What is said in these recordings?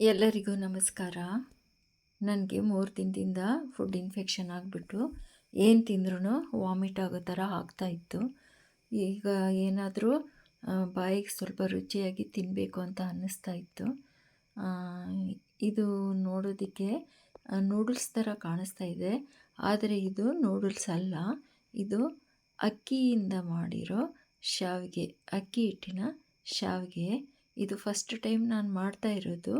ಎಲ್ಲರಿಗೂ ನಮಸ್ಕಾರ. ನನಗೆ ಮೂರು ದಿನದಿಂದ ಫುಡ್ ಇನ್ಫೆಕ್ಷನ್ ಆಗಿಬಿಟ್ಟು ಏನು ತಿಂದ್ರೂ ವಾಮಿಟ್ ಆಗೋ ಥರ ಆಗ್ತಾಯಿತ್ತು ಈಗ ಏನಾದರೂ ಬಾಯಿಗೆ ಸ್ವಲ್ಪ ರುಚಿಯಾಗಿ ತಿನ್ನಬೇಕು ಅಂತ ಅನ್ನಿಸ್ತಾ ಇತ್ತು. ಇದು ನೋಡೋದಕ್ಕೆ ನೂಡಲ್ಸ್ ಥರ ಕಾಣಿಸ್ತಾ ಇದೆ. ಆದರೆ ಇದು ನೂಡಲ್ಸ್ ಅಲ್ಲ. ಇದು ಅಕ್ಕಿಯಿಂದ ಮಾಡಿರೋ ಶಾವಿಗೆ, ಅಕ್ಕಿ ಹಿಟ್ಟಿನ ಶಾವಿಗೆ. ಇದು ಫಸ್ಟ್ ಟೈಮ್ ನಾನು ಮಾಡ್ತಾ ಇರೋದು.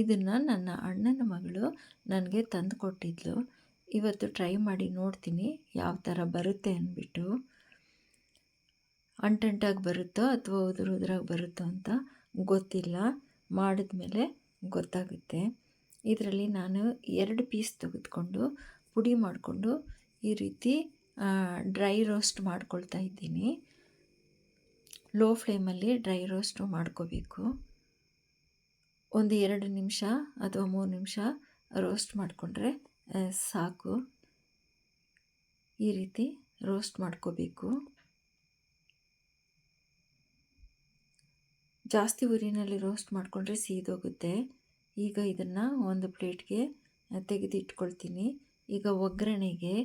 ಇದನ್ನು ನನ್ನ ಅಣ್ಣನ ಮಗಳು ನನಗೆ ತಂದು ಕೊಟ್ಟಿದ್ಲು ಇವತ್ತು ಟ್ರೈ ಮಾಡಿ ನೋಡ್ತೀನಿ ಯಾವ ಥರ ಬರುತ್ತೆ ಅಂದ್ಬಿಟ್ಟು ಅಂಟಂಟಾಗಿ ಬರುತ್ತೋ ಅಥವಾ ಉದುರು ಉದುರಾಗಿ ಬರುತ್ತೋ ಅಂತ ಗೊತ್ತಿಲ್ಲ. ಮಾಡಿದ್ಮೇಲೆ ಗೊತ್ತಾಗುತ್ತೆ. ಇದರಲ್ಲಿ ನಾನು ಎರಡು ಪೀಸ್ ತೆಗೆದುಕೊಂಡು ಪುಡಿ ಮಾಡಿಕೊಂಡು ಈ ರೀತಿ ಡ್ರೈ ರೋಸ್ಟ್ ಮಾಡ್ಕೊಳ್ತಾ ಇದ್ದೀನಿ. ಲೋ ಫ್ಲೇಮಲ್ಲಿ ಡ್ರೈ ರೋಸ್ಟು ಮಾಡ್ಕೋಬೇಕು. ಒಂದು ಎರಡು ನಿಮಿಷ ಅಥವಾ ಮೂರು ನಿಮಿಷ ರೋಸ್ಟ್ ಮಾಡಿಕೊಂಡ್ರೆ ಸಾಕು. ಈ ರೀತಿ ರೋಸ್ಟ್ ಮಾಡ್ಕೋಬೇಕು. ಜಾಸ್ತಿ ಉರಿನಲ್ಲಿ ರೋಸ್ಟ್ ಮಾಡಿಕೊಂಡ್ರೆ ಸೀದೋಗುತ್ತೆ. ಈಗ ಇದನ್ನು ಒಂದು ಪ್ಲೇಟ್ಗೆ ತೆಗೆದಿಟ್ಕೊಳ್ತೀನಿ. ಈಗ ಒಗ್ಗರಣೆಗೆ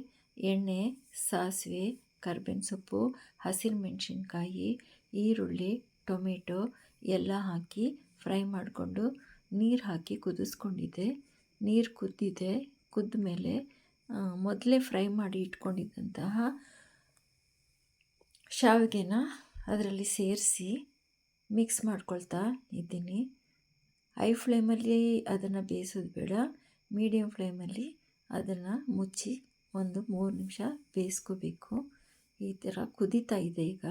ಎಣ್ಣೆ, ಸಾಸಿವೆ, ಕರ್ಬೇವಿನ ಸೊಪ್ಪು, ಹಸಿರು ಮೆಣಸಿನ್ಕಾಯಿ ಈರುಳ್ಳಿ, ಟೊಮೆಟೊ ಎಲ್ಲ ಹಾಕಿ ಫ್ರೈ ಮಾಡಿಕೊಂಡು ನೀರು ಹಾಕಿ ಕುದಿಸ್ಕೊಂಡಿದ್ದೆ. ನೀರು ಕುದ್ದಿದೆ. ಕುದ್ದ ಮೇಲೆ ಮೊದಲೇ ಫ್ರೈ ಮಾಡಿ ಇಟ್ಕೊಂಡಿದ್ದಂತಹ ಶಾವಿಗೆನ ಅದರಲ್ಲಿ ಸೇರಿಸಿ ಮಿಕ್ಸ್ ಮಾಡ್ಕೊಳ್ತಾ ಇದ್ದೀನಿ. ಹೈ ಫ್ಲೇಮಲ್ಲಿ ಅದನ್ನು ಬೇಯಿಸೋದು ಬೇಡ. ಮೀಡಿಯಮ್ ಫ್ಲೇಮಲ್ಲಿ ಅದನ್ನು ಮುಚ್ಚಿ ಒಂದು ಮೂರು ನಿಮಿಷ ಬೇಯಿಸ್ಕೋಬೇಕು. ಈ ಥರ ಕುದೀತಾ ಇದೆ ಈಗ.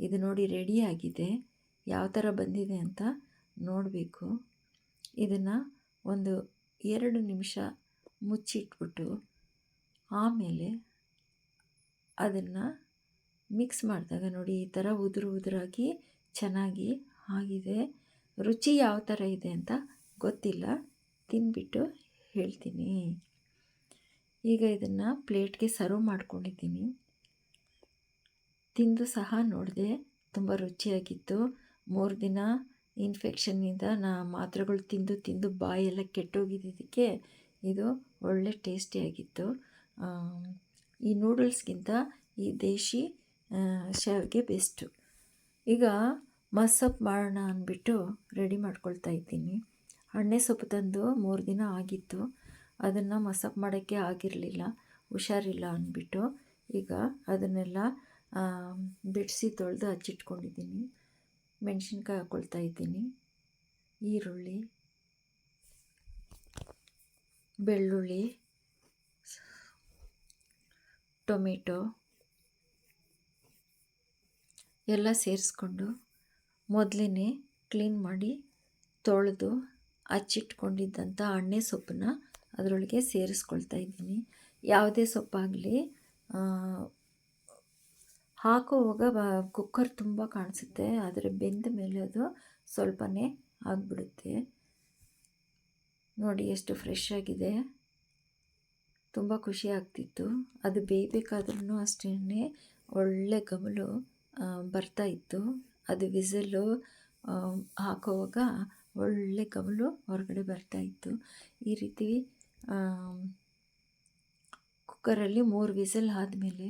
ಇದು ನೋಡಿ ರೆಡಿಯಾಗಿದೆ ಯಾವ ಥರ ಬಂದಿದೆ ಅಂತ ನೋಡಬೇಕು. ಇದನ್ನು ಒಂದು ಎರಡು ನಿಮಿಷ ಮುಚ್ಚಿಟ್ಬಿಟ್ಟು ಆಮೇಲೆ ಅದನ್ನು ಮಿಕ್ಸ್ ಮಾಡಿದಾಗ ನೋಡಿ ಈ ಥರ ಉದುರು ಉದುರಾಗಿ ಚೆನ್ನಾಗಿ ಆಗಿದೆ. ರುಚಿ ಯಾವ ಥರ ಇದೆ ಅಂತ ಗೊತ್ತಿಲ್ಲ. ತಿಂದ್ಬಿಟ್ಟು ಹೇಳ್ತೀನಿ. ಈಗ ಇದನ್ನು ಪ್ಲೇಟ್ಗೆ ಸರ್ವ್ ಮಾಡ್ಕೊಂಡಿದ್ದೀನಿ. ತಿಂದು ಸಹ ನೋಡಿದೆ ತುಂಬ ರುಚಿಯಾಗಿತ್ತು. ಮೂರು ದಿನ ಇನ್ಫೆಕ್ಷನ್ನಿಂದ ನಾ ಮಾತ್ರೆಗಳು ತಿಂದು ತಿಂದು ಬಾಯೆಲ್ಲ ಕೆಟ್ಟೋಗಿದ್ದಕ್ಕೆ ಇದು ಒಳ್ಳೆ ಟೇಸ್ಟಿಯಾಗಿತ್ತು. ಈ ನೂಡಲ್ಸ್ಗಿಂತ ಈ ದೇಶಿ ಶಾವಿಗೆ ಬೆಸ್ಟು. ಈಗ ಮಸ್ಸಪ್ ಮಾಡೋಣ ಅಂದ್ಬಿಟ್ಟು ರೆಡಿ ಮಾಡ್ಕೊಳ್ತಾ ಇದ್ದೀನಿ. ಹಣ್ಣೆ ಸೊಪ್ಪು ತಂದು ಮೂರು ದಿನ ಆಗಿತ್ತು. ಅದನ್ನು ಮಸಪ್ ಮಾಡೋಕ್ಕೆ ಆಗಿರಲಿಲ್ಲ, ಹುಷಾರಿಲ್ಲ ಅಂದ್ಬಿಟ್ಟು ಈಗ ಅದನ್ನೆಲ್ಲ ಬಿಡಿಸಿ ತೊಳೆದು ಹಚ್ಚಿಟ್ಕೊಂಡಿದ್ದೀನಿ. ಮೆಣಸಿನ್ಕಾಯಿ ಹಾಕ್ಕೊಳ್ತಾ ಇದ್ದೀನಿ. ಈರುಳ್ಳಿ, ಬೆಳ್ಳುಳ್ಳಿ, ಟೊಮೆಟೊ ಎಲ್ಲ ಸೇರಿಸ್ಕೊಂಡು ಮೊದಲೇ ಕ್ಲೀನ್ ಮಾಡಿ ತೊಳೆದು ಹಚ್ಚಿಟ್ಕೊಂಡಿದ್ದಂಥ ಅಣ್ಣೆ ಸೊಪ್ಪನ್ನ ಅದರೊಳಗೆ ಸೇರಿಸ್ಕೊಳ್ತಾ ಇದ್ದೀನಿ. ಯಾವುದೇ ಸೊಪ್ಪಾಗಲಿ ಹಾಕುವಾಗ ಕುಕ್ಕರ್ ತುಂಬ ಕಾಣಿಸುತ್ತೆ. ಆದರೆ ಬೆಂದ ಮೇಲೆ ಅದು ಸ್ವಲ್ಪನೇ ಆಗಿಬಿಡುತ್ತೆ. ನೋಡಿ ಎಷ್ಟು ಫ್ರೆಶ್ ಆಗಿದೆ. ತುಂಬ ಖುಷಿ ಆಗ್ತಿತ್ತು. ಅದು ಬೇಯಬೇಕಾದ್ರೂ ಅಷ್ಟೇ ಒಳ್ಳೆ ಗಮಲು ಬರ್ತಾ ಇತ್ತು. ಅದು ವಿಸಲು ಹಾಕುವಾಗ ಒಳ್ಳೆ ಗಮಲು ಹೊರಗಡೆ ಬರ್ತಾ ಇತ್ತು. ಈ ರೀತಿ ಕುಕ್ಕರಲ್ಲಿ ಮೂರು ವಿಸಲ್ ಆದಮೇಲೆ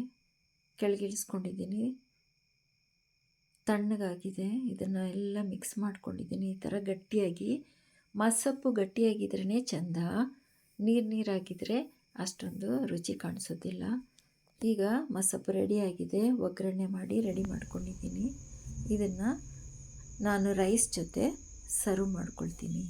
ಕೆಳಗಿಳಿಸ್ಕೊಂಡಿದ್ದೀನಿ. ತಣ್ಣಗಾಗಿದೆ. ಇದನ್ನು ಎಲ್ಲ ಮಿಕ್ಸ್ ಮಾಡ್ಕೊಂಡಿದ್ದೀನಿ. ಈ ಥರ ಗಟ್ಟಿಯಾಗಿ. ಮಸಪ್ಪು ಗಟ್ಟಿಯಾಗಿದ್ರೇ ಚೆಂದ. ನೀರು ನೀರಾಗಿದ್ದರೆ ಅಷ್ಟೊಂದು ರುಚಿ ಕಾಣಿಸೋದಿಲ್ಲ. ಈಗ ಮಸಪ್ಪು ರೆಡಿಯಾಗಿದೆ ಒಗ್ಗರಣೆ ಮಾಡಿ ರೆಡಿ ಮಾಡ್ಕೊಂಡಿದ್ದೀನಿ. ಇದನ್ನು ನಾನು ರೈಸ್ ಜೊತೆ ಸರ್ವ್ ಮಾಡ್ಕೊಳ್ತೀನಿ.